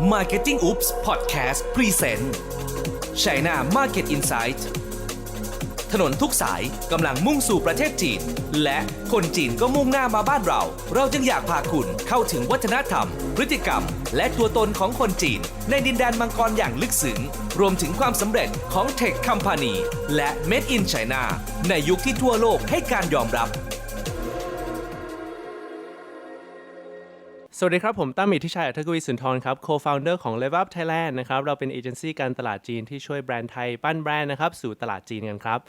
Marketing Oops Podcast Present China Market Insight ถนนทุกสายกำลังมุ่งสู่ประเทศจีน และคนจีนก็มุ่งหน้ามาบ้านเรา เราจึงอยากพาคุณเข้าถึงวัฒนธรรม พฤติกรรม และตัวตนของคนจีน ในดินแดนมังกรอย่างลึกซึ้งรวมถึงความสำเร็จของ Tech Company และ Made in China ในยุคที่ทั่วโลกให้การยอมรับ สวัสดีครับ ผมตั้มมิทธิชัยอัธกวีสุนทรครับ co-founder ของ Level Up Thailand นะครับ เราเป็นเอเจนซี่การตลาดจีนที่ช่วยแบรนด์ไทย ปั้นแบรนด์นะครับ สู่ตลาดจีนกันครับ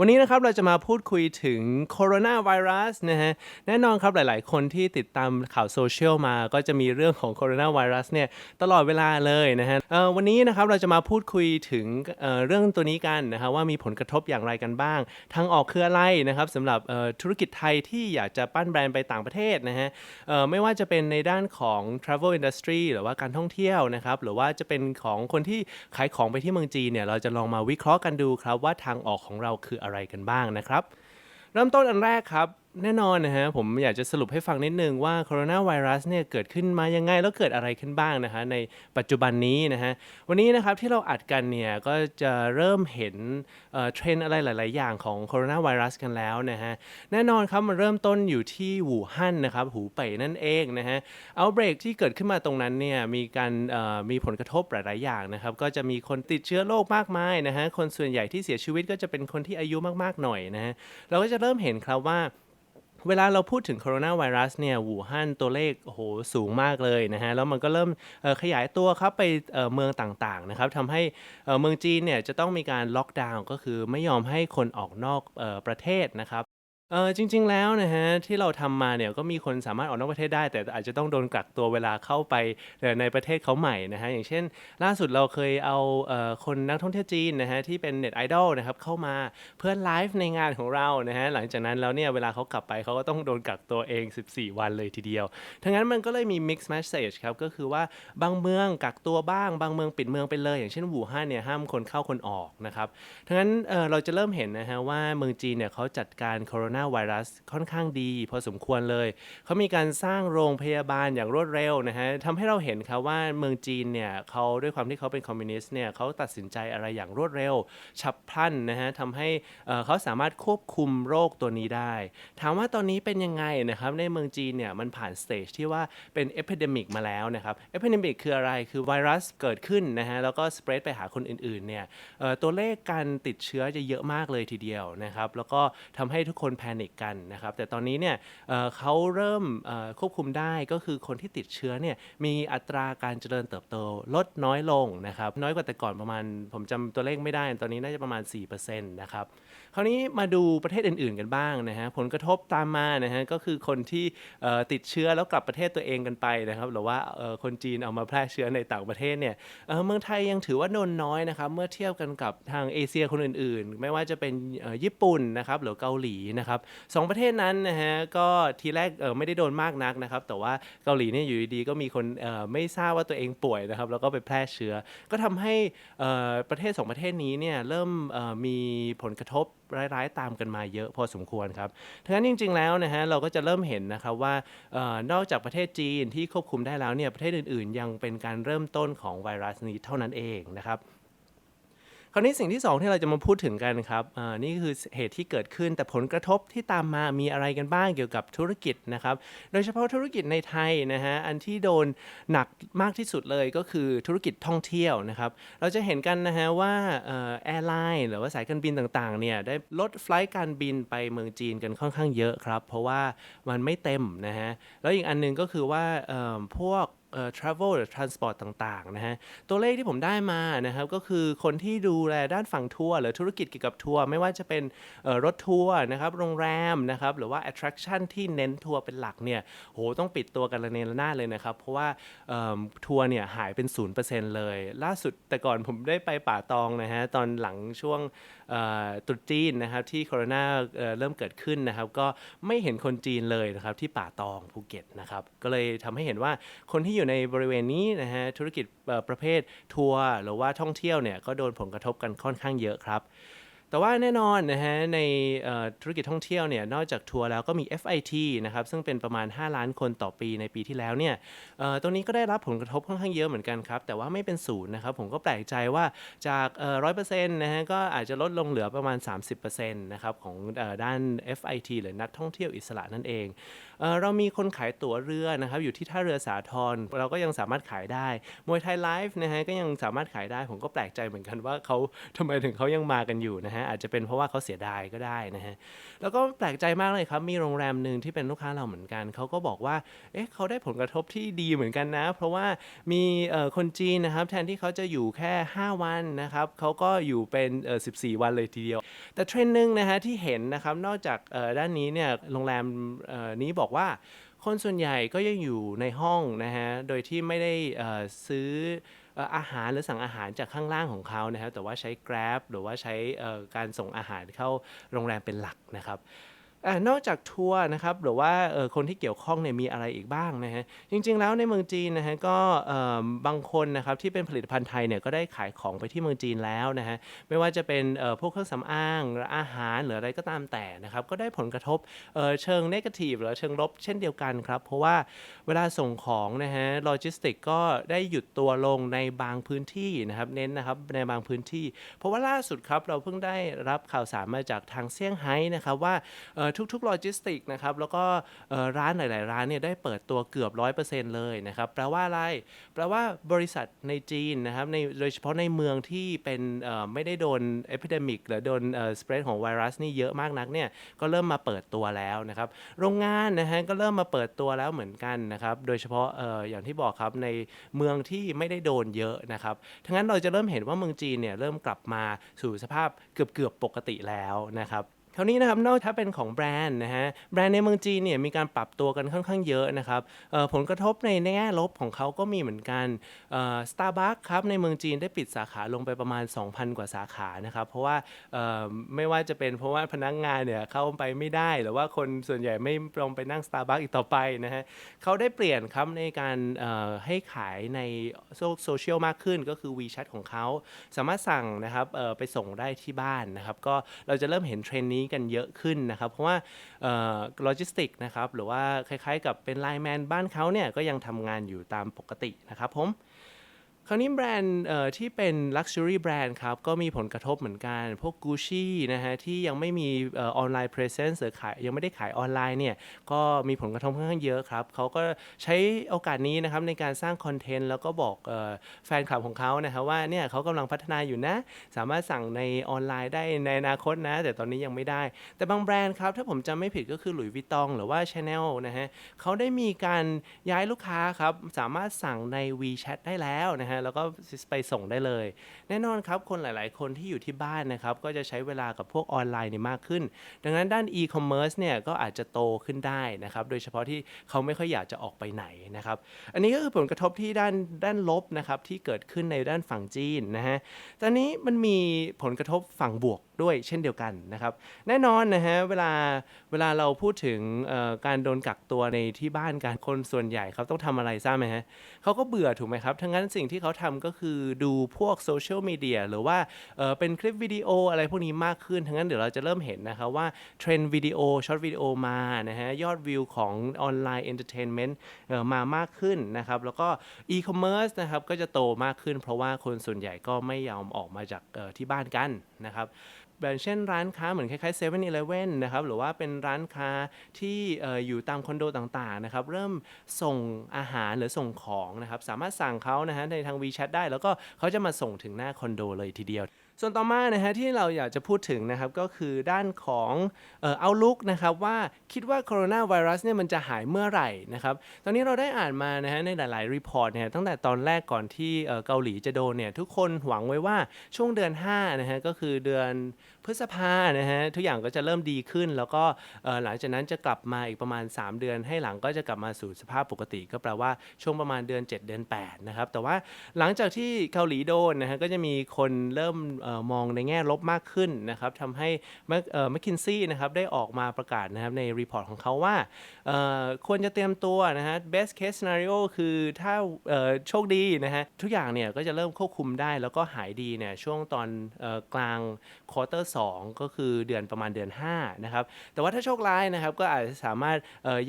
วันนี้นะครับเราจะมาพูดคุยถึงโคโรนาไวรัสนะฮะแน่นอนครับหลาย ๆ คนที่ติดตามข่าวโซเชียลมาก็จะมีเรื่องของโคโรนาไวรัสเนี่ยตลอดเวลาเลยนะฮะวันนี้นะครับเราจะมาพูดคุยถึงเเรื่องตัวนี้กันนะฮะว่ามีผลกระทบอย่างไรกันบ้าง ทางออกคืออะไรนะครับสำหรับธุรกิจไทยที่อยากจะปั้นแบรนด์ไปต่างประเทศนะฮะไม่ว่าจะเป็นในด้านของ travel industry หรือว่าการท่องเที่ยวนะครับหรือว่าจะเป็นของคนที่ขายของไปที่เมืองจีนเนี่ยเราจะลองมาวิเคราะห์กันดูครับว่าทางออกของเราคืออะไรไรกันบ้างนะครับ เริ่มต้นอันแรกครับ แน่นอนนะฮะผมอยากจะสรุปให้ฟังนิดนึงว่าโคโรนาไวรัสเนี่ยเกิดขึ้นมายังไง แล้วเกิดอะไรขึ้นบ้างนะฮะในปัจจุบันนี้นะฮะวันนี้นะครับที่เราอัดกันเนี่ยก็จะเริ่มเห็นเทรนอะไรหลาย ๆ อย่างของโคโรนาไวรัสกันแล้วนะฮะแน่นอนครับมันเริ่มต้นอยู่ที่หูฮั่นนะครับหูเป่ยนั่นเองนะฮะเอาเบรกที่เกิดขึ้นมาตรงนั้นเนี่ยมีการมีผลกระทบหลาย ๆ อย่างนะครับก็จะมีคนติดเชื้อโรคมากมายนะฮะคนส่วนใหญ่ที่เสียชีวิตก็จะเป็นคนที่อายุมาก ๆ หน่อยนะฮะเราก็จะเริ่มเห็นครับว่า เวลาเราพูดถึงโคโรนาไวรัสเนี่ยหูฮั่นตัวเลขโอ้โหสูงมากเลยนะฮะแล้วมันก็เริ่มขยายตัวครับไปเมืองต่างๆนะครับทำให้เมืองจีนเนี่ยจะต้องมีการล็อกดาวน์ก็คือไม่ยอมให้คนออกนอกออประเทศนะครับ เออจริง ๆ แล้วนะฮะที่เราทำมาเนี่ยก็มีคนสามารถออกนอกประเทศได้ แต่อาจจะต้องโดนกักตัวเวลาเข้าไปเอ่อในประเทศเขาใหม่นะฮะอย่างเช่น ล่าสุดเราเคยเอาเอ่อคนนักท่องเที่ยวจีนนะฮะที่เป็นเน็ตไอดอลนะครับเข้ามาเพื่อไลฟ์ในงานของเรานะฮะหลังจากนั้นแล้วเนี่ยเวลาเขากลับไปเขาก็ต้องโดนกักตัวเอง 14 วันเลยทีเดียวทั้งนั้นมันก็เลยมี mix message ครับก็คือว่าบางเมืองกักตัวบ้างบางเมืองปิดเมืองไปเลย อย่างเช่นวู่ฮั่นเนี่ยห้ามคนเข้าคนออกนะครับทั้งนั้นเอ่อเราจะเริ่มเห็นนะฮะว่าเมืองจีนเนี่ยเขาจัดการโคโรนาไวรัสค่อนข้างดีพอสมควรเลย เขามีการสร้างโรงพยาบาลอย่างรวดเร็วนะฮะทำให้เราเห็นครับว่าเมืองจีนเนี่ยเขาด้วยความที่เขาเป็นคอมมิวนิสต์เนี่ยเขาตัดสินใจอะไรอย่างรวดเร็ว ฉับพลันนะฮะทำให้เเขาสามารถควบคุมโรคตัวนี้ได้ ถามว่าตอนนี้เป็นยังไงนะครับในเมืองจีนเนี่ยมันผ่านสเตจที่ว่าเป็นเอพิเดมิกมาแล้วนะครับเอพิเดมิกคืออะไรคือไวรัสเกิดขึ้นนะฮะแล้วก็สเปรดไปหาคนอื่นๆเนี่ยตัวเลขการติดเชื้อจะเยอะมากเลยทีเดียวนะครับแล้วก็ทำให้ทุกคนแพนิคกันนะครับแต่ตอนนี้เนี่ยเเขาเริ่มควบคุมได้ก็คือคนที่ติดเชื้อเนี่ยมีอัตราการเจริญเติบโตลดน้อยลงนะครับน้อยกว่าแต่ก่อนประมาณ ผมจำตัวเลขไม่ได้ ตอนนี้น่าจะประมาณ 4%นะครับคราวนี้มาดูประเทศอื่นๆกันบ้างนะฮะผลกระทบตามมานะฮะก็คือคนที่ติดเชื้อแล้วกลับประเทศตัวเองกันไปนะครับหรือว่าคนจีนเอามาแพร่เชื้อในต่างประเทศเนี่ยเมืองไทยยังถือว่าโดนน้อยนะครับเมื่อเทียบกันกับทางเอเชียคนอื่นๆ ไม่ว่าจะเป็นญี่ปุ่นนะครับหรือเกาหลีนะครับสองประเทศนั้นนะฮะก็ทีแรกเออไม่ได้โดนมากนักนะครับ แต่ว่าเกาหลีเนี่ยอยู่ดีๆก็มีคนเออไม่ทราบว่าตัวเองป่วยนะครับ แล้วก็ไปแพร่เชื้อ ก็ทำให้เออประเทศสองประเทศนี้เนี่ยเริ่มเออมีผลกระทบร้ายๆ ตามกันมาเยอะพอสมควรครับทั้งนั้นจริง ๆ แล้วนะฮะเราก็จะเริ่มเห็นนะครับว่าออนอกจากประเทศจีนที่ควบคุมได้แล้วเนี่ยประเทศอื่นๆ ยังเป็นการเริ่มต้นของไวรัสนี้เท่านั้นเองนะครับ คราวนี้สิ่งที่ 2 ที่เราจะมาพูดถึงกันครับอ่านี่คือเหตุที่เกิดขึ้นแต่ผลกระทบที่ตามมามีอะไรกันบ้างเกี่ยวกับธุรกิจนะครับ โดยเฉพาะธุรกิจในไทยนะฮะอันที่โดนหนักมากที่สุดเลยก็คือธุรกิจท่องเที่ยวนะครับ เราจะเห็นกันนะฮะว่าแอร์ไลน์หรือว่าสายการบินต่างๆเนี่ยได้ลดไฟลท์การบินไปเมืองจีนกันค่อนข้างเยอะครับ เพราะว่ามันไม่เต็มนะฮะแล้วอีกอันหนึงก็คือว่าพวก เอ่อ travel หรือ transport ต่างๆนะฮะตัวเลขที่ผมได้มานะครับก็คือคนที่ดูแลด้านฝั่งทัวร์หรือธุรกิจเกี่ยวกับทัวร์ไม่ว่าจะเป็นเอ่อรถทัวร์นะครับโรงแรมนะครับหรือว่า attraction ที่เน้นทัวร์เป็นหลักเนี่ยโหต้องปิดตัวกันระเนระนาดเลยนะครับ เพราะว่าเอิ่มทัวร์เนี่ยหายเป็น 0%เลย ล่าสุดแต่ก่อนผมได้ไปป่าตองนะฮะตอนหลังช่วงเอ่อตรุษจีนนะครับที่โคโรนาเอ่อเริ่มเกิดขึ้นนะครับก็ไม่เห็นคนจีนเลยนะครับที่ป่าตองภูเก็ตนะครับก็เลยทำให้เห็นว่าคนที่อยู่ในบริเวณนี้นะฮะธุรกิจประเภททัวร์หรือว่าท่องเที่ยวเนี่ยก็โดนผลกระทบกันค่อนข้างเยอะครับ แต่ว่าแน่นอนนะฮะในธุรกิจท่องเที่ยวเนี่ยนอกจากทัวร์แล้วก็มี FIT นะครับซึ่งเป็นประมาณ 5 ล้านคนต่อปีในปีที่แล้วเนี่ยตรงนี้ก็ได้รับผลกระทบค่อนข้างเยอะเหมือนกันครับ แต่ว่าไม่เป็นศูนย์นะครับผมก็แปลกใจว่าจากร้อยเปอร์เซ็นต์นะฮะก็อาจจะลดลงเหลือประมาณ 30%นะครับของอด้าน FIT หรือนักท่องเที่ยวอิสระนั่นเอง เเรามีคนขายตั๋วเรือนะครับอยู่ที่ท่าเรือสาทรเราก็ยังสามารถขายได้มวยไทยไลฟ์นะฮะก็ยังสามารถขายได้ผมก็แปลกใจเหมือนกันว่าเขาทำไมถึงเขายังมากันอยู่นะฮะอาจจะเป็นเพราะว่าเขาเสียดายก็ได้นะฮะแล้วก็แปลกใจมากเลยครับมีโรงแรมหนึ่งที่เป็นลูกค้าเราเหมือนกันเขาก็บอกว่าเอ๊ะเขาได้ผลกระทบที่ดีเหมือนกันนะ เพราะว่ามีเอ่อคนจีนนะครับแทนที่เขาจะอยู่แค่ 5 วันนะครับเขาก็อยู่เป็นเอ่อ14 วันเลยทีเดียว แต่เทรนด์หนึ่งนะฮะที่เห็นนะครับนอกจากเอ่อด้านนี้เนี่ยโรงแรมเอ่อนี้บอกว่า คนส่วนใหญ่ก็ยังอยู่ในห้องนะฮะ โดยที่ไม่ได้ซื้ออาหารหรือสั่งอาหารจากข้างล่างของเขานะครับแต่ว่าใช้ Grab หรือว่าใช้การส่งอาหารเข้าโรงแรมเป็นหลักนะครับ อนอกจากทัวร์นะครับหรือว่าคนที่เกี่ยวข้องเนี่ยมีอะไรอีกบ้างนะฮะจริง ๆ แล้วในเมืองจีนนะฮะก็บางคนนะครับที่เป็นผลิตภัณฑ์ไทยเนี่ยก็ได้ขายของไปที่เมืองจีนแล้วนะฮะไม่ว่าจะเป็นพวกเครื่องสำอางหรืออาหารหรืออะไรก็ตามแต่นะครับก็ได้ผลกระทบเเชิงนกาทีฟหรือเชิงลบเช่นเดียวกันครับ เพราะว่าเวลาส่งของนะฮะโลจิสติกก็ได้หยุดตัวลงในบางพื้นที่นะครับเน้นนะครับในบางพื้นที่ เพราะว่าล่าสุดครับเราเพิ่งได้รับข่าวสารมาจากทางเซี่ยงไฮ้นะครับว่าทุกๆโลจิสติกนะครับแล้วก็ร้านหลาย ๆ ร้านเนี่ยได้เปิดตัวเกือบ 100%เลยนะครับแปลว่าอะไร แปลว่าบริษัทในจีนนะครับในโดยเฉพาะในเมืองที่เป็นไม่ได้โดนเอพิเดมิกหรือโดนสเปรดของไวรัสนี่เยอะมากนักเนี่ยก็เริ่มมาเปิดตัวแล้วนะครับโรงงานนะฮะก็เริ่มมาเปิดตัวแล้วเหมือนกันนะครับโดยเฉพาะอออย่างที่บอกครับในเมืองที่ไม่ได้โดนเยอะนะครับทั้งนั้นเราจะเริ่มเห็นว่าเมืองจีนเนี่ยเริ่มกลับมาสู่สภาพเกือบเกือบๆปกติแล้วนะครับ ราวนี้นะครับนอกถ้าเป็นของแบรนด์นะฮะแบรนด์ในเมืองจีนเนี่ยมีการปรับตัวกันค่อนข้างเยอะนะครับผลกระทบในแง่ลบของเขาก็มีเหมือนกันสตาร์บัคครับในเมืองจีนได้ปิดสาขาลงไปประมาณ 2,000 กว่าสาขานะครับเพราะว่าไม่ว่าจะเป็นเพราะว่าพนักงานเนี่ยเข้าไปไม่ได้หรือว่าคนส่วนใหญ่ไม่ลงไปนั่งสตาร์บัคอีกต่อไปนะฮะเขาได้เปลี่ยนครับในการให้ขายในโซเชียลมากขึ้นก็คือ WeChat ของเขาสามารถสั่งนะครับไปส่งได้ที่บ้านนะครับก็เราจะเริ่มเห็นเทรนด์นี้กันเยอะขึ้นนะครับ เพราะว่าโลจิสติกนะครับหรือว่าคล้ายๆ กับเป็นไลน์แมนบ้านเขาเนี่ยก็ยังทำงานอยู่ตามปกตินะครับผม คราวนี้แบรนด์ที่เป็น Luxury แบรนด์ครับ ก็มีผลกระทบเหมือนกัน พวก Gucci นะฮะ ที่ยังไม่มีออนไลน์ presence หรือขายยังไม่ได้ขายออนไลน์เนี่ย ก็มีผลกระทบค่อนข้างเยอะครับ เขาก็ใช้โอกาสนี้นะครับ ในการสร้างคอนเทนต์ แล้วก็บอกออแฟนคลับของเขานะครับว่าเนี่ยเขากำลังพัฒนาอยู่นะ สามารถสั่งในออนไลน์ได้ในอนาคตนะ แต่ตอนนี้ยังไม่ได้ แต่บางแบรนด์ครับ ถ้าผมจำไม่ผิดก็คือหลุยส์วิตตองหรือว่า Chanel นะฮะเขาได้มีการย้ายลูกค้าครับสามารถสั่งใน WeChat ได้แล้วนะฮะแล้วก็ไปส่งได้เลย แน่นอนครับคนหลาย ๆ คนที่อยู่ที่บ้านนะครับก็จะใช้เวลากับพวกออนไลน์นี่มากขึ้น ดังนั้นด้าน e-commerce เนี่ยก็อาจจะโตขึ้นได้นะครับโดยเฉพาะที่เขาไม่ค่อยอยากจะออกไปไหนนะครับอันนี้ก็คือผลกระทบที่ด้านด้านลบนะครับที่เกิดขึ้นในด้านฝั่งจีนนะฮะตอนนี้มันมีผลกระทบฝั่งบวกด้วยเช่นเดียวกันนะครับแน่นอนนะฮะเวลาเวลาเราพูดถึงการโดนกักตัวในที่บ้านการคนส่วนใหญ่เขาต้องทำอะไรทราบไหมฮะเขาก็เบื่อถูกไหมครับทั้งนั้นสิ่งที่เขาเขาทำก็คือดูพวกโซเชียลมีเดียหรือว่าเเป็นคลิปวิดีโออะไรพวกนี้มากขึ้น ทั้งนั้นเดี๋ยวเราจะเริ่มเห็นนะครับว่าเทรนด์วิดีโอช็อตวิดีโอมานะฮะยอดวิวของออนไลน์เอนเตอร์เทนเมนต์มามากขึ้นนะครับแล้วก็อีคอมเมิร์ซนะครับก็จะโตมากขึ้น เพราะว่าคนส่วนใหญ่ก็ไม่ยอมออกมาจากที่บ้านกันนะครับ แบบเช่นร้านค้าเหมือนคล้ายๆ7 e เ e ่ e อนะครับหรือว่าเป็นร้านค้าที่เอ่ออยู่ตามคอนโดต่างๆนะครับเริ่มส่งอาหารหรือส่งของนะครับสามารถสั่งเขานะฮะในทาง WeChat ได้ แล้วก็เขาจะมาส่งถึงหน้าคอนโดเลยทีเดียว ส่วนต่อมานะฮะที่เราอยากจะพูดถึงนะครับก็คือด้านของเอาลุกนะครับว่าคิดว่าโคโรนาไวรัสเนี่ยมันจะหายเมื่อไหร่นะครับตอนนี้เราได้อ่านมานะฮะในหลาย ๆ รีพอร์ตเนี่ยตั้งแต่ตอนแรกก่อนที่เอ่อเกาหลีจะโดนเนี่ยทุกคนหวังไว้ว่าช่วงเดือน5นะฮะก็คือเดือน พฤษภานะฮะทุกอย่างก็จะเริ่มดีขึ้น แล้วก็หลังจากนั้นจะกลับมาอีกประมาณ 3 เดือน ให้หลังก็จะกลับมาสู่สภาพปกติ ก็แปลว่าช่วงประมาณเดือน 7 เดือน8นะครับแต่ว่าหลังจากที่เกาหลีโดนนะฮะก็จะมีคนเริ่มออมองในแง่ลบมากขึ้นนะครับทำให้แมคคินซี่นะครับได้ออกมาประกาศนะครับในรีพอร์ตของเขาว่า ควรจะเตรียมตัวนะฮะ best case scenario คือถ้าโชคดีนะฮะ ทุกอย่างเนี่ยก็จะเริ่มควบคุมได้แล้วก็หายดีเนี่ยช่วงตอนอกลางควอเตอร์2ก็คือเดือนประมาณเดือน5นะครับ แต่ว่าถ้าโชคร้ายนะครับก็อาจจะสามารถ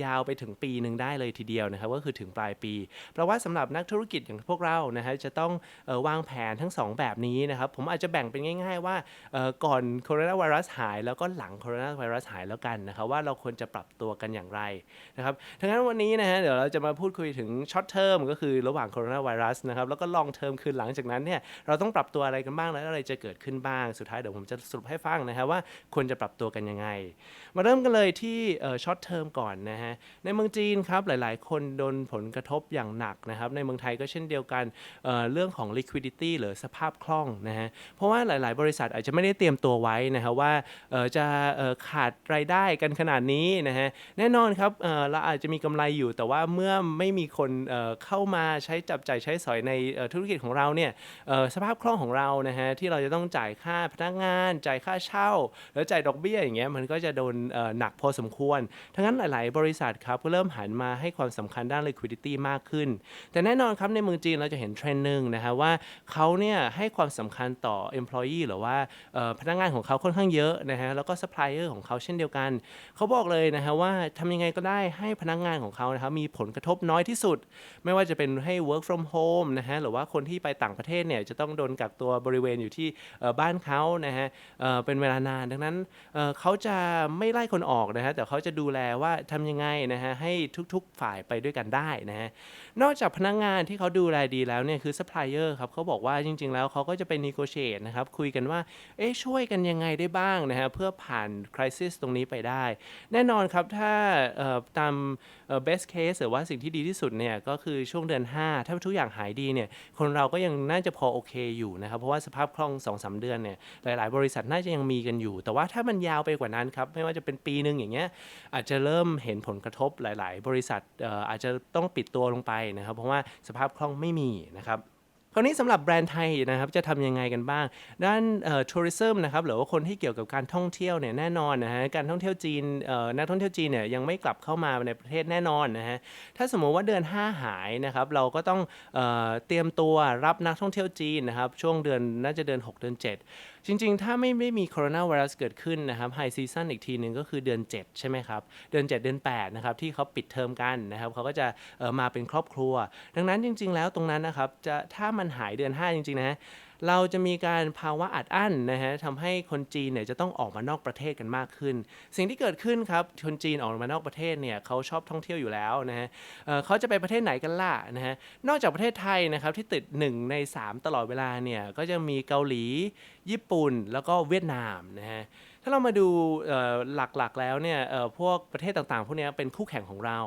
ยาวไปถึงปีหนึ่งได้เลยทีเดียวนะครับก็คือถึงปลายปี เพราะว่าสำหรับนักธุรกิจอย่างพวกเรานะฮะจะต้องอวางแผนทั้ง 2 แบบนี้นะครับผมอาจจะแบ่งเป็นง่าย ๆ ว่าเอ่อก่อนโคโรนาไวรัสหาย แล้วก็หลังโคโรนาไวรัสหายแล้วกันนะครับว่าเราควรจะปรับตัวกันอย่างไรนะครับทั้งนั้นวันนี้นะฮะเดี๋ยวเราจะมาพูดคุยถึงช็อตเทอมก็คือระหว่างโคโรนาไวรัสนะครับแล้วก็ลองเทอมคือหลังจากนั้นเนี่ยเราต้องปรับตัวอะไรกันบ้างแล้วอะไรจะเกิดขึ้นบ้างสุดท้ายเดี๋ยวผมจะสรุปให้ฟังนะครับว่าควรจะปรับตัวกันยังไง มาเริ่มกันเลยที่ช็อตเทอมก่อนนะฮะในเมืองจีนครับหลาย ๆ คนโดนผลกระทบอย่างหนักนะครับในเมืองไทยก็เช่นเดียวกันเเรื่องของ liquidity หรือสภาพคล่องนะฮะเพราะว่าหลาย ๆ บริษัทอาจจะไม่ได้เตรียมตัวไว้นะฮะว่าจะขาดรายได้กันขนาดนี้นะฮะแน่นอนครับเออเราอาจจะมีกำไรอยู่ แต่ว่าเมื่อไม่มีคนเออเข้ามาใช้จับจ่ายใช้สอยในธุรกิจของเราเนี่ยสภาพคล่องของเรานะฮะที่เราจะต้องจ่ายค่าพนักงาน จ่ายค่าเช่า แล้วจ่ายดอกเบี้ยอย่างเงี้ยมันก็จะโดนหนักพอสมควร ทั้งนั้นหลาย ๆ บริษัทครับก็เริ่มหันมาให้ความสำคัญด้าน liquidity มากขึ้น แต่แน่นอนครับในเมืองจีนเราจะเห็นเทรนด์หนึ่งนะฮะว่าเขาเนี่ยให้ความสำคัญต่อ employee หรือว่าพนักงานของเขาค่อนข้างเยอะนะฮะแล้วก็ supplier ของเขาเช่นเดียวกัน เขาบอกเลยนะฮะว่าทำยังไงก็ได้ได้ให้พนักงานของเขานะครับมีผลกระทบน้อยที่สุด ไม่ว่าจะเป็นให้ work from home นะฮะหรือว่าคนที่ไปต่างประเทศเนี่ยจะต้องโดนกักตัวบริเวณอยู่ที่บ้านเขานะฮะเเป็นเวลานานดังนั้นเเขาจะไม่ไล่คนออกนะฮะแต่เขาจะดูแลว่าทำยังไงนะฮะให้ทุกๆฝ่ายไปด้วยกันได้นะฮะนอกจากพนักงานที่เขาดูแลดีแล้วเนี่ยคือ supplier ครับเขาบอกว่าจริง ๆ แล้วเขาก็จะไป negotiate นะครับคุยกันว่าเอ๊ะช่วยกันยังไงได้บ้างนะฮะเพื่อผ่าน crisis ตรงนี้ไปได้ แน่นอนครับถ้าเอ่อตามเอ่อ best case หรือว่าสิ่งที่ดีที่สุดเนี่ยก็คือช่วงเดือน 5 ถ้าทุกอย่างหายดีเนี่ยคนเราก็ยังน่าจะพอโอเคอยู่นะครับเพราะว่าสภาพคล่อง2-3เดือนเนี่ยหลาย ๆ บริษัทน่าจะยังมีกันอยู่ แต่ว่าถ้ามันยาวไปกว่านั้นครับไม่ว่าจะเป็นปีหนึ่งอย่างเงี้ยอาจจะเริ่มเห็นผลกระทบหลาย ๆ บริษัทอาจจะต้องปิดตัวลงไปนะครับเพราะว่าสภาพคล่องไม่มีนะครับ คราวนี้สำหรับแบรนด์ไทยนะครับจะทำยังไงกันบ้าง ด้านทัวริซึมนะครับหรือว่าคนที่เกี่ยวกับการท่องเที่ยวเนี่ยแน่นอนนะฮะการท่องเที่ยวจีนนักท่องเที่ยวจีนเนี่ยยังไม่กลับเข้ามาในประเทศแน่นอนนะฮะถ้าสมมุติว่าเดือน 5 หายนะครับเราก็ต้องเออเตรียมตัวรับนักท่องเที่ยวจีนนะครับช่วงเดือนน่าจะเดือน 6 เดือน 7 จริง ๆ ถ้าไม่ไม่มีโคโรนาไวรัสเกิดขึ้นนะครับไฮซีซันอีกทีหนึ่งก็คือเดือน 7 ใช่ไหมครับ เดือน 7 เดือน8นะครับที่เขาปิดเทอมกันนะครับเขาก็จะมาเป็นครอบครัว ดังนั้นจริง ๆ แล้วตรงนั้นนะครับจะถ้ามันหายเดือน 5 จริงๆนะเราจะมีการภาวะอัดอั้นนะฮะทำให้คนจีนเนี่ยจะต้องออกมานอกประเทศกันมากขึ้น สิ่งที่เกิดขึ้นครับคนจีนออกมานอกประเทศเนี่ยเขาชอบท่องเที่ยวอยู่แล้วนะฮะเเขาจะไปประเทศไหนกันล่ะนะฮะนอกจากประเทศไทยนะครับที่ติด 1 ใน 3 ตลอดเวลาเนี่ยก็จะมีเกาหลี ญี่ปุ่นแล้วก็เวียดนามนะฮะถ้าเรามาดูหลักๆแล้วเนี่ยพวกประเทศต่างๆ พวกนี้เป็นคู่แข่งของเรา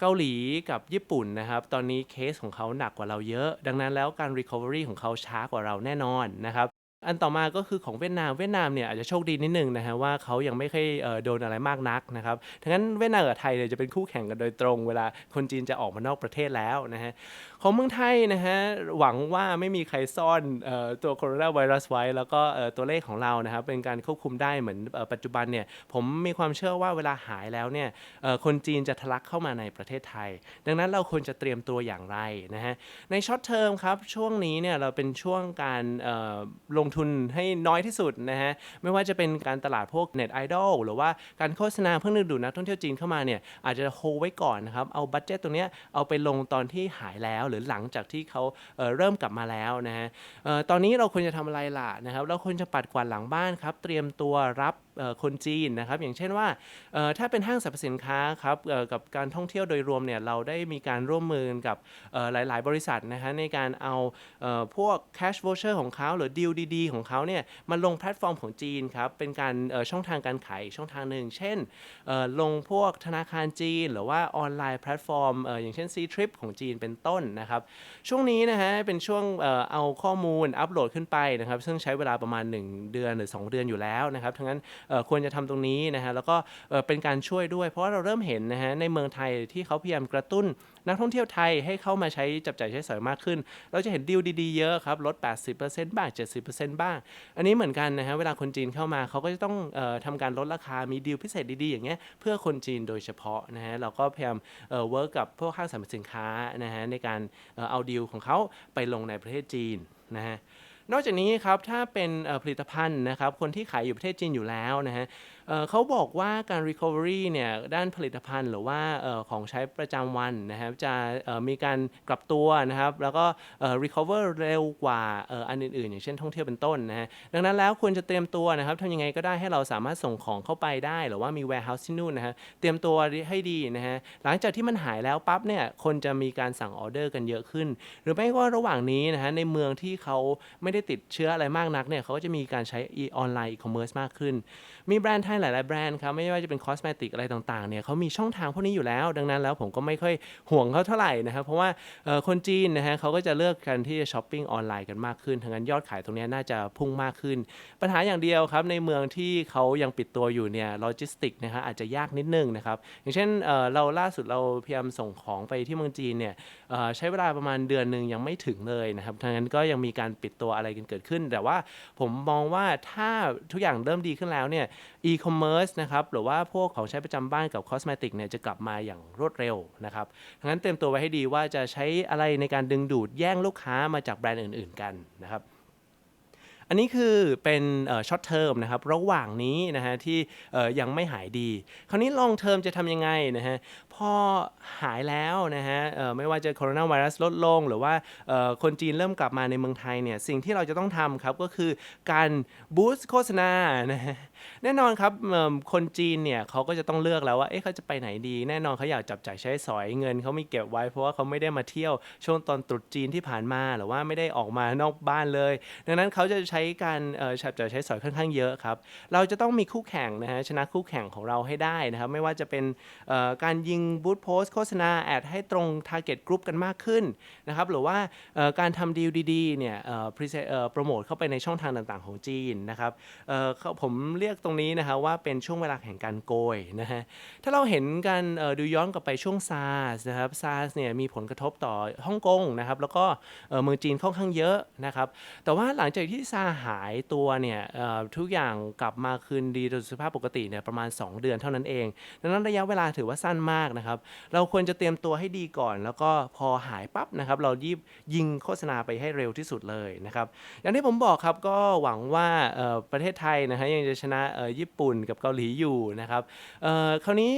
เกาหลีกับญี่ปุ่นนะครับ ตอนนี้เคสของเขาหนักกว่าเราเยอะ ดังนั้นแล้วการ Recovery ของเขาช้ากว่าเราแน่นอนนะครับ อันต่อมาก็คือของเวียดนาม เวียดนามเนี่ยอาจจะโชคดีนิดนึงนะฮะว่าเขายังไม่เคอยเอ่อโดนอะไรมากนักนะครับทั้งนั้นเวียดนามกับไทยเนี่ยจะเป็นคู่แข่งกันโดยตรง เวลาคนจีนจะออกมานอกประเทศแล้วนะฮะของเมืองไทยนะฮะหวังว่าไม่มีใครซ่อนเออตัวโคโรนาไวรัสไว้ แล้วก็เอ่อตัวเลขของเรานะครับเป็นการควบคุมได้เหมือนเอ่อปัจจุบันเนี่ยผมมีความเชื่อว่าเวลาหายแล้วเนี่ยเอ่อคนจีนจะทะลักเข้ามาในประเทศไทย ดังนั้นเราควรจะเตรียมตัวอย่างไรนะฮะในช็อตเทอมครับช่วงนี้เนี่ยเราเป็นช่วงการเอ่อลงทุนให้น้อยที่สุดนะฮะไม่ว่าจะเป็นการตลาดพวกเน็ตไอดอลหรือว่าการโฆษณาเพื่อดึงดูดนักท่องเที่ยวจีนเข้ามาเนี่ยอาจจะโฮไว้ก่อนนะครับเอาบัตเจตตรงเนี้ยเอาไปลงตอนที่หายแล้วหรือหลังจากที่เขาเเริ่มกลับมาแล้วนะฮะออตอนนี้เราควรจะทำอะไรล่ะนะครับเราควรจะปัดกวาดหลังบ้านครับเตรียมตัวรับ คนจีนนะครับอย่างเช่นว่าถ้าเป็นห้างสรรพสินค้าครับกับการท่องเที่ยวโดยรวมเนี่ยเราได้มีการร่วมมือกับหลาย ๆ บริษัทนะฮะในการเอาพวก cash voucher ของเขาหรือดีลดีๆ ของเขาเนี่ยมาลงแพลตฟอร์มของจีนครับเป็นการช่องทางการขายช่องทางหนึ่ง เช่นลงพวกธนาคารจีน หรือว่าออนไลน์แพลตฟอร์มอย่างเช่น C Trip ของจีนเป็นต้นนะครับช่วงนี้นะฮะเป็นช่วงเอาข้อมูลอัปโหลดขึ้นไปนะครับซึ่งใช้เวลาประมาณ 1 เดือนหรือ 2 เดือนอยู่แล้วนะครับทั้งนั้นควรจะทำตรงนี้นะฮะแล้วก็เป็นการช่วยด้วย เพราะว่าเราเริ่มเห็นนะฮะในเมืองไทยที่เขาพยายามกระตุ้นนักท่องเที่ยวไทยให้เข้ามาใช้จับจ่ายใช้สอยมากขึ้น เราจะเห็นดีลดีๆเยอะครับลด 80%บ้าง 70%บ้าง อันนี้เหมือนกันนะฮะเวลาคนจีนเข้ามาเขาก็จะต้องออทำการลดราคามีดีลพิเศษดีๆ อย่างเงี้ยเพื่อคนจีนโดยเฉพาะนะฮะเราก็พยายามเวิร์กกับพวกห้างสรรพสินค้านะฮะในการเอ่อเอาดีลของเขาไปลงในประเทศจีนนะฮะ นอกจากนี้ครับถ้าเป็นผลิตภัณฑ์นะครับคนที่ขายอยู่ประเทศจีนอยู่แล้วนะฮะ เขาบอกว่าการ recovery เนี่ยด้านผลิตภัณฑ์หรือว่าออของใช้ประจำวันนะครับจะมีการกลับตัวนะครับ แล้วก็เอ่อ recover เร็วกว่าอ่ออันอื่นๆ อย่างเช่นท่องเที่ยวเป็นต้นนะฮะดังนั้นแล้วควรจะเตรียมตัวนะครับทำยังไงก็ได้ให้เราสามารถส่งของเข้าไปได้ หรือว่ามี warehouse ที่นู่นนะฮะเตรียมตัวให้ดีนะฮะหลังจากที่มันหายแล้วปั๊บเนี่ยคนจะมีการสั่งออเดอร์กันเยอะขึ้น หรือไม่ก็ระหว่างนี้นะฮะในเมืองที่เขาไม่ได้ติดเชื้ออะไรมากนักเนี่ยเขาก็จะมีการใช้ออนไลน์อีคอมเมิร์ซมากขึ้น มีแบรนด์ไทยหลาย ๆ แบรนด์ครับไม่ว่าจะเป็นคอสเมติกอะไรต่าง ๆ เนี่ยเขามีช่องทางพวกนี้อยู่แล้ว ดังนั้นแล้วผมก็ไม่ค่อยห่วงเขาเท่าไหร่นะครับ เพราะว่าคนจีนนะฮะเขาก็จะเลือกกันที่จะช้อปปิ้งออนไลน์กันมากขึ้นทั้งนั้นยอดขายตรงนี้น่าจะพุ่งมากขึ้น ปัญหาอย่างเดียวครับในเมืองที่เขายังปิดตัวอยู่เนี่ยโลจิสติกนะฮะอาจจะยากนิดนึงนะครับอย่างเช่นเราล่าสุดเราพยายามส่งของไปที่เมืองจีนเนี่ยใช้เวลาประมาณเดือนหนึ่งยังไม่ถึงเลยนะครับทั้งนั้นก็ยังมีการปิดตัวอะไรกันเกิดขึ้น แต่ว่าผมมองว่าถ้าทุกอย่างเริ่มดีขึ้นแล้วเนี่ยอีคอมเมิร์ซนะครับหรือว่าพวกของใช้ประจำบ้านกับคอสเมติกเนี่ยจะกลับมาอย่างรวดเร็วนะครับดังนั้นเตรียมตัวไว้ให้ดีว่าจะใช้อะไรในการดึงดูดแย่งลูกค้ามาจากแบรนด์อื่น ๆ กันนะครับอันนี้คือเป็นช็อตเทอมนะครับระหว่างนี้นะฮะที่ยังไม่หายดี คราวนี้ลองเทอมจะทำยังไงนะฮะ พอหายแล้วนะฮะไม่ว่าจะโคโรนาไวรัสลดลง หรือว่าคนจีนเริ่มกลับมาในเมืองไทยเนี่ยสิ่งที่เราจะต้องทำครับก็คือการบูสต์โฆษณานะฮะแน่นอนครับคนจีนเนี่ยเขาก็จะต้องเลือกแล้วว่าเอ๊ะเขาจะไปไหนดี แน่นอนเขาอยากจับจ่ายใช้สอยเงินเขาไมีเก็บไว้ เพราะว่าเขาไม่ได้มาเที่ยวช่วงตอนตรุษจีนที่ผ่านมาหรือว่าไม่ได้ออกมานอกบ้านเลย ดังนั้นเขาจะใช้การจับจ่ายใช้สอยค่อนข้างเยอะครับเราจะต้องมีคู่แข่งนะฮะชนะคู่แข่งของเราให้ได้นะครับไม่ว่าจะเป็นการยิงบูธโพสโฆษณาแอดให้ตรง Target Group กันมากขึ้นนะครับหรือว่าการทำดีลดีๆเนี่ยโปรโมทเข้าไปในช่องทางต่างๆของจีนนะครับผมเรียกตรงนี้นะครับว่าเป็นช่วงเวลาแห่งการโกยนะฮะถ้าเราเห็นกันดูย้อนกลับไปช่วงซาร์สนะครับซาร์สเนี่ยมีผลกระทบต่อฮ่องกงนะครับแล้วก็เมืองจีนค่อนข้างเยอะนะครับแต่ว่าหลังจากที่ซาร์หายตัวเนี่ยทุกอย่างกลับมาคืนดีโดยสภาพปกติเนี่ยประมาณ 2 เดือนเท่านั้นเอง ดังนั้นระยะเวลาถือว่าสั้นมากนะครับ เราควรจะเตรียมตัวให้ดีก่อน แล้วก็พอหายปั๊บนะครับ เรายีบยิงโฆษณาไปให้เร็วที่สุดเลยนะครับ อย่างที่ผมบอกครับก็หวังว่าประเทศไทยนะฮะยังจะชนะญี่ปุ่นกับเกาหลีอยู่นะครับคราวนี้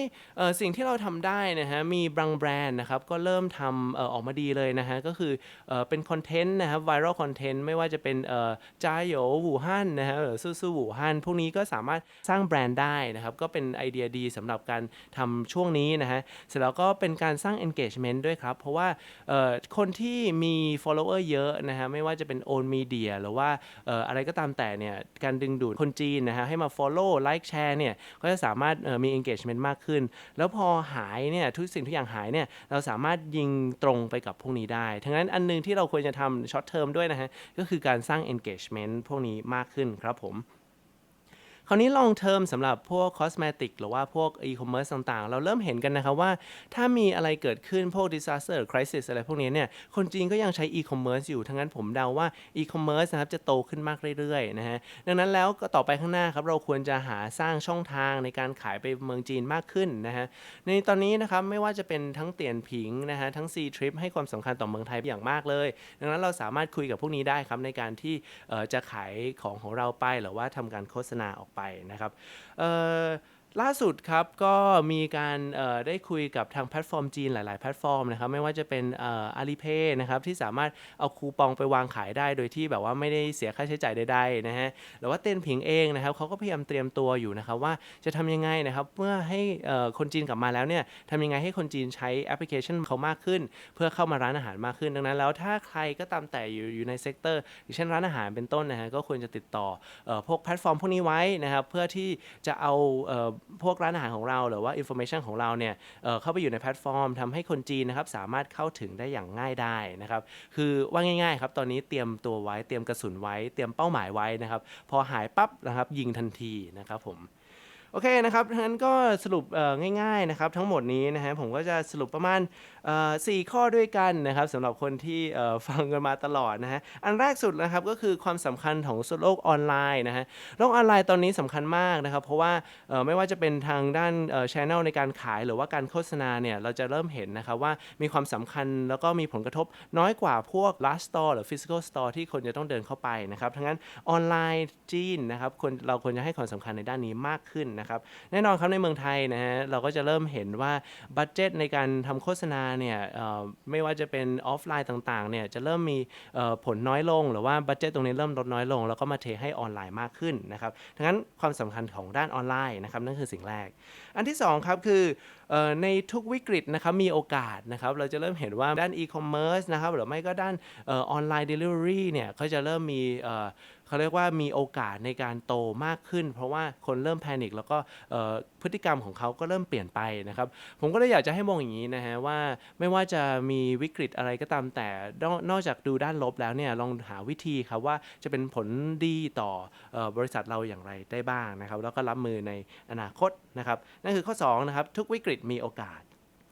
สิ่งที่เราทำได้นะฮะมีบางแบรนด์นะครับก็เริ่มทำออกมาดีเลยนะฮะก็คือเอเป็นคอนเทนต์นะครับไวรัลคอนเทนต์ไม่ว่าจะเป็นจ้าโหยวูฮั่นนะฮะหรือสู้สู้วูฮั่นพวกนี้ก็สามารถสร้างแบรนด์ได้นะครับก็เป็นไอเดียดีสำหรับการทำช่วงนี้นะฮะเสร็จแล้วก็เป็นการสร้าง engagement ด้วยครับ เพราะว่าคนที่มี follower เยอะนะฮะไม่ว่าจะเป็น own media หรือว่าอออะไรก็ตามแต่เนี่ยการดึงดูดคนจีนนะฮะให้มา follow like share เนี่ยก็จะสามารถมี engagement มากขึ้น แล้วพอหายเนี่ยทุกสิ่งทุกอย่างหายเนี่ยเราสามารถยิงตรงไปกับพวกนี้ได้ ทั้งนั้นอันหนึงที่เราควรจะทำ short term ด้วยนะฮะก็คือการสร้าง engagement พวกนี้มากขึ้นครับผม คราวนี้ long term สำหรับพวก cosmetic หรือว่าพวก e-commerce ต่างๆ เราเริ่มเห็นกันนะครับว่า ถ้ามีอะไรเกิดขึ้นพวก disaster หรือ crisis อะไรพวกนี้เนี่ยคนจีนก็ยังใช้ e-commerce อยู่ ทั้งนั้นผมเดาว่า e-commerce นะครับจะโตขึ้นมากเรื่อยๆนะฮะดังนั้นแล้วก็ต่อไปข้างหน้าครับเราควรจะหาสร้างช่องทางในการขายไปเมืองจีนมากขึ้นนะฮะในตอนนี้นะครับไม่ว่าจะเป็นทั้งเตียนผิงนะฮะทั้ง C Trip ให้ความสำคัญต่อเมืองไทยอย่างมากเลย ดังนั้นเราสามารถคุยกับพวกนี้ได้ครับในการที่จะขายของของเราไปหรือว่าทำการโฆษณาออกไปนะครับเอ่อ ล่าสุดครับก็มีการได้คุยกับทางแพลตฟอร์มจีนหลาย ๆ แพลตฟอร์มนะครับไม่ว่าจะเป็นอาลีเพย์นะครับที่สามารถเอาคูปองไปวางขายได้ โดยที่แบบว่าไม่ได้เสียค่าใช้จ่ายใด ๆ นะฮะหรือว่าเต้นผิงเองนะครับเขาก็พยายามเตรียมตัวอยู่นะครับว่าจะทำยังไงนะครับเมื่อให้คนจีนกลับมาแล้วเนี่ยทำยังไงให้คนจีนใช้แอปพลิเคชันเขามากขึ้น เพื่อเข้ามาร้านอาหารมากขึ้น ดังนั้นแล้วถ้าใครก็ตามแต่อยู่อยู่ในเซกเตอร์อย่างเช่นร้านอาหารเป็นต้นนะฮะก็ควรจะติดต่อออพวกแพลตฟอร์มพวกนี้ไว้นะครับเพื่อที่จะเอาเอพวกร้านอาหารของเราหรือว่าอินโฟเมชันของเราเนี่ยเเข้าไปอยู่ในแพลตฟอร์มทำให้คนจีนนะครับสามารถเข้าถึงได้อย่างง่ายได้นะครับคือว่าง่ายๆครับตอนนี้เตรียมตัวไว้เตรียมกระสุนไว้ เตรียมเป้าหมายไว้นะครับพอหายปั๊บนะครับยิงทันทีนะครับผม โอเคนะครับงั้นก็สรุปง่ายๆนะครับทั้งหมดนี้นะฮะผมก็จะสรุปประมาณสี่ข้อด้วยกันนะครับสำหรับคนที่ฟังกันมาตลอดนะฮะอันแรกสุดนะครับก็คือความสำคัญของโลกออนไลน์นะฮะโลกออนไลน์ตอนนี้สำคัญมากนะครับ เพราะว่าไม่ว่าจะเป็นทางด้านเอ่อชแนลในการขายหรือว่าการโฆษณาเนี่ยเราจะเริ่มเห็นนะครับว่ามีความสำคัญแล้วก็มีผลกระทบน้อยกว่าพวก last store หรือ physical store ที่คนจะต้องเดินเข้าไปนะครับทั้งนั้นออนไลน์จีนนะครับเราควรจะให้ความสำคัญในด้านนี้มากขึ้นนะครับแน่นอนครับในเมืองไทยนะฮะเราก็จะเริ่มเห็นว่าบัตเจตในการทำโฆษณาเนี่ยไม่ว่าจะเป็นออฟไลน์ต่างๆเนี่ยจะเริ่มมีผลน้อยลง หรือว่าบัตเจตตรงนี้เริ่มลดน้อยลง แล้วก็มาเทให้ออนไลน์มากขึ้นนะครับดังนั้นความสำคัญของด้านออนไลน์นะครับนั่นคือสิ่งแรก อันที่สองครับคือในทุกวิกฤตนะครับมีโอกาสนะครับเราจะเริ่มเห็นว่าด้านอีคอมเมิร์ซนะครับหรือไม่ก็ด้านออนไลน์เดลิเวอรี่เนี่ยเขาจะเริ่มมี เขาเรียกว่ามีโอกาสในการโตมากขึ้น เพราะว่าคนเริ่มแพนิคแล้วก็พฤติกรรมของเขาก็เริ่มเปลี่ยนไปนะครับ ผมก็เลยอยากจะให้มองอย่างนี้นะฮะว่าไม่ว่าจะมีวิกฤตอะไรก็ตามแต่นอกจากดูด้านลบแล้วเนี่ยลองหาวิธีครับว่าจะเป็นผลดีต่อออบริษัทเราอย่างไรได้บ้างนะครับ แล้วก็รับมือในอนาคตนะครับนั่นคือข้อสองนะครับทุกวิกฤตมีโอกาส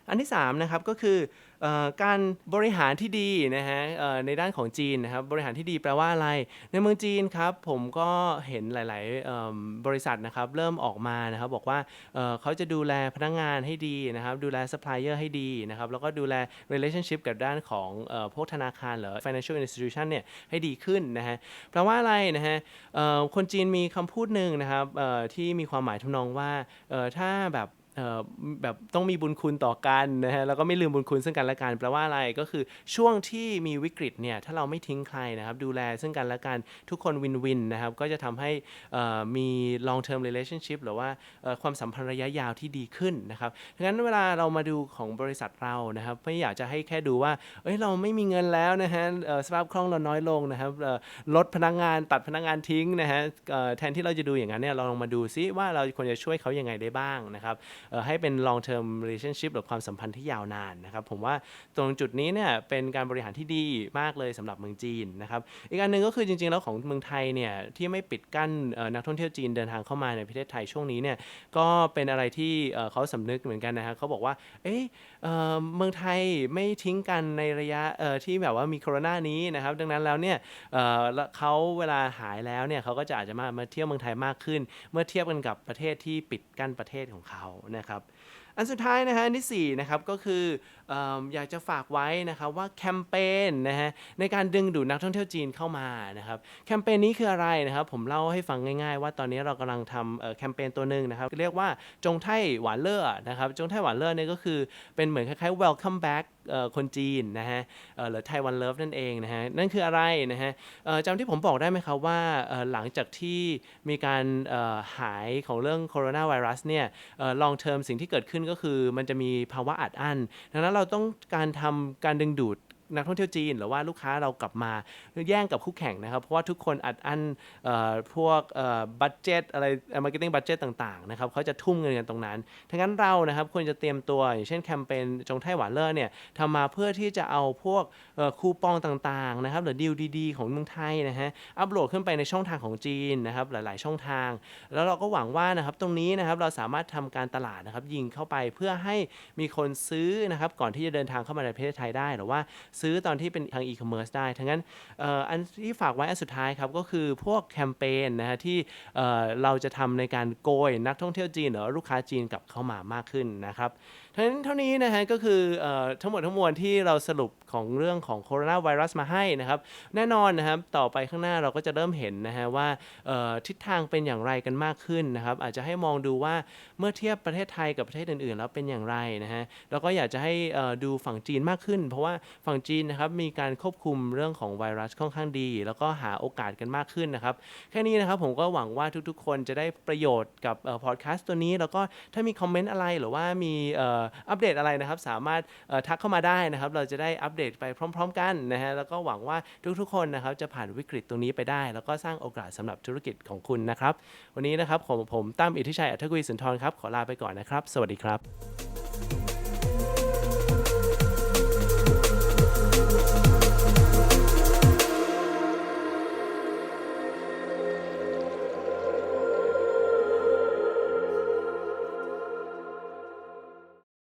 อันที่3นะครับก็คือออการบริหารที่ดีนะฮะในด้านของจีนนะครับบริหารที่ดีแปลว่าอะไร ในเมืองจีนครับผมก็เห็นหลาย ๆ บริษัทนะครับเริ่มออกมานะครับบอกว่าเเขาจะดูแลพนักงานให้ดีนะครับดูแลซัพพลายเออร์ให้ดีนะครับแล้วก็ดูแล relationship กับด้านของออพวกธนาคารหรือ financial institution เนี่ยให้ดีขึ้นนะฮะแปลว่าอะไรนะฮะคนจีนมีคำพูดหนึ่งนะครับที่มีความหมายทำนองว่าถ้าแบบ แบบต้องมีบุญคุณต่อกันนะฮะแล้วก็ไม่ลืมบุญคุณซึ่งกันและกันแปลว่าอะไรก็คือช่วงที่มีวิกฤตเนี่ยถ้าเราไม่ทิ้งใครนะครับดูแลซึ่งกันและกันทุกคนวินวินนะครับก็จะทำให้มี long term relationship หรือว่าความสัมพันธ์ระยะยาวที่ดีขึ้นนะครับดังนั้นเวลาเรามาดูของบริษัทเรานะครับไม่อยากจะให้แค่ดูว่าเอ้ยเราไม่มีเงินแล้วนะฮะสภาพคล่องเราน้อยลงนะครับลดพนักงานตัดพนักงานทิ้งนะฮะแทนที่เราจะดูอย่างนั้นเนี่ยเราลองมาดูซิว่าเราควรจะช่วยเขายังไงได้บ้างนะครับให้เป็น long term relationship หรือความสัมพันธ์ที่ยาวนานนะครับผมว่าตรงจุดนี้เนี่ยเป็นการบริหารที่ดีมากเลยสำหรับเมืองจีนนะครับอีกอันหนึ่งก็คือจริงๆแล้วของเมืองไทยเนี่ยที่ไม่ปิดกั้นออนักท่องเที่ยวจีนเดินทางเข้ามาในประเทศไทยช่วงนี้เนี่ยก็เป็นอะไรที่เออเขาสำนึกเหมือนกันนะครับเขาบอกว่าเอ๊ะเอ่อเมืองไทยไม่ทิ้งกันในระยะเอ่อที่แบบว่ามีโควิดนี้นะครับ ดังนั้นแล้วเนี่ยเอ่อแล้วเขาเวลาหายแล้วเนี่ยเขาก็จะอาจจะมามาเที่ยวเมืองไทยมากขึ้น เมื่อเทียบกันกับประเทศที่ปิดกั้นประเทศของเขานะครับ อันสุดท้ายนะฮะอันที่4นะครับก็คือเอมอยากจะฝากไว้นะครับว่าแคมเปญนะฮะในการดึงดูดนักท่องเที่ยวจีนเข้ามานะครับแคมเปญนี้คืออะไรนะครับผมเล่าให้ฟังง่ายๆ ว่าตอนนี้เรากำลังทำเอ่อแคมเปญตัวหนึ่งนะครับเรียกว่าจงไท่หวานเล่อนะครับจงไท่หวานเล่อเนี่ยก็คือเป็นเหมือนคล้ายๆ welcome back คนจีนนะฮะหรือไทวันเลิฟนั่นเองนะฮะนั่นคืออะไรนะฮะจำที่ผมบอกได้ไหมครับว่าหลังจากที่มีการหายของเรื่องโคโรนาไวรัสเนี่ยเอ่อ long term สิ่งที่เกิดขึ้นก็คือมันจะมีภาวะอัดอั้นดังนั้นเราต้องการทำการดึงดูด นักท่องเที่ยวจีน หรือว่าลูกค้าเรากลับมาแย่งกับคู่แข่งนะครับ เพราะว่าทุกคนอัดอั้นพวกบัตเจตอะไรมาร์เก็ตติ้งบัตเจตต่างๆนะครับเขาจะทุ่มเงินกันตรงนั้นทั้งนั้นเรานะครับควรจะเตรียมตัวอย่างเช่นแคมเปญจงไต้หวันเลอร์เนี่ยทำมาเพื่อที่จะเอาพวกคูปองต่างๆนะครับหรือดีลดีๆ ของเมืองไทยนะฮะอัปโหลดขึ้นไปในช่องทางของจีนนะครับหลายๆ ช่องทาง แล้วเราก็หวังว่านะครับตรงนี้นะครับเราสามารถทำการตลาดนะครับยิงเข้าไปเพื่อให้มีคนซื้อนะครับก่อนที่จะเดินทางเข้ามาในประเทศไทยได้หรือว่าซื้อตอนที่เป็นทางอีคอมเมิร์ซได้ ทั้งนั้นอันที่ฝากไว้อันสุดท้ายครับ ก็คือพวกแคมเปญนะฮะที่เอ่อเราจะทำในการโกยนักท่องเที่ยวจีนหรือว่าลูกค้าจีนกลับเข้ามามากขึ้นนะครับทั้งนั้นเท่านี้นะฮะก็คืออทั้งหมดทั้งมวลที่เราสรุปของเรื่องของโคโรนาไวรัสมาให้นะครับแน่นอนนะครับต่อไปข้างหน้าเราก็จะเริ่มเห็นนะฮะว่าทิศทางเป็นอย่างไรกันมากขึ้นนะครับอาจจะให้มองดูว่าเมื่อเทียบประเทศไทยกับประเทศอื่นๆ แล้วเป็นอย่างไรนะฮะแล้วก็อยากจะให้ดูฝั่งจีนมากขึ้น เพราะว่าฝั่งจีนนะครับมีการควบคุมเรื่องของไวรัสค่อนข้างดี แล้วก็หาโอกาสกันมากขึ้นนะครับแค่นี้นะครับผมก็หวังว่าทุกๆ คนจะได้ประโยชน์กับพอดแคสต์ตัวนี้ แล้วก็ถ้ามีคอมเมนต์อะไรหรือว่ามีอัปเดตอะไรนะครับสามารถทักเข้ามาได้นะครับเราจะได้อัปเดตไปพร้อม ๆ กันนะฮะแล้วก็หวังว่าทุกๆ คนนะครับจะผ่านวิกฤตตรงนี้ไปได้ แล้วก็สร้างโอกาสสำหรับธุรกิจของคุณนะครับ วันนี้นะครับผมผมตั้มอิทธิชัยอัธกุลสุนทรครับขอลาไปก่อนนะครับ สวัสดีครับ